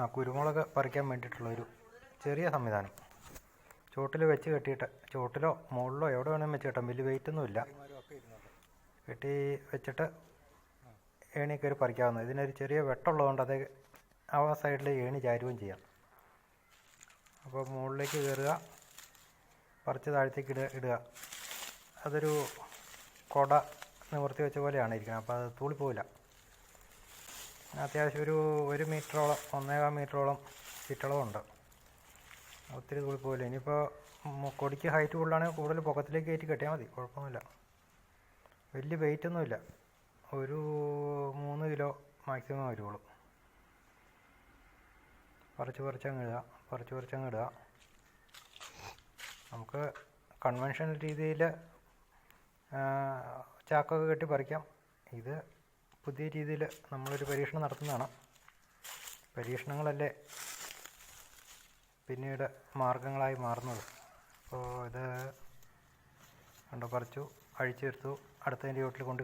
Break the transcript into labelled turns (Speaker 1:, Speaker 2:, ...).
Speaker 1: ആ കുരുമുളക് പറിക്കാൻ വേണ്ടിയിട്ടുള്ളൊരു ചെറിയ സംവിധാനം. ചുവട്ടിൽ വെച്ച് കെട്ടിയിട്ട് ചുവട്ടിലോ മുകളിലോ എവിടെ വേണമെങ്കിലും വെച്ച് കെട്ടാം. വലിയ വെയിറ്റ് ഒന്നുമില്ല കെട്ടി വെച്ചിട്ട് ഏണി കയറി പറിക്കാവുന്നത് ഇതിനൊരു ചെറിയ വെട്ടമുള്ളതുകൊണ്ട് അത് ആ സൈഡിൽ ഏണി ചാരുകയും ചെയ്യാം. അപ്പോൾ മുകളിലേക്ക് കയറുക പറിച്ച് താഴത്തേക്ക് ഇടുക ഇടുക. അതൊരു കൊട നിവർത്തി വെച്ച പോലെയാണ് ഇരിക്കുന്നത്. അപ്പോൾ അത് തൂളിപ്പോവില്ല. അത്യാവശ്യം ഒരു ഒരു മീറ്ററോളം ഒന്നേകാൽ മീറ്ററോളം ചുറ്റളവുണ്ട് ഒത്തിരി തൂളിപ്പോവില്ല ഇനിയിപ്പോൾ കൊടിക്ക് ഹൈറ്റ് കൂടുതലാണെങ്കിൽ കൂടുതൽ പൊക്കത്തിലേക്ക് കയറ്റി കെട്ടിയാൽ മതി. കുഴപ്പമൊന്നുമില്ല. വലിയ വെയിറ്റ് ഒന്നുമില്ല. ഒരു മൂന്ന് കിലോ മാക്സിമം വരുള്ളൂ പറിച്ച് പറിച്ചങ്ങ് ഇടുക പറിച്ച് പറിച്ചങ്ങ് ഇടുക. നമുക്ക് കൺവെൻഷണൽ രീതിയിൽ ചാക്കൊക്കെ കെട്ടി പറിക്കാം. ഇത് പുതിയ രീതിയിൽ നമ്മളൊരു പരീക്ഷണം നടത്തുന്നതാണ്. പരീക്ഷണങ്ങളല്ലേ പിന്നീട് മാർഗങ്ങളായി മാറുന്നത്. അപ്പോൾ ഇത് കണ്ടോ പറിച്ചു വരുത്തു അടുത്തതിന്റെ വീട്ടിൽ കൊണ്ട്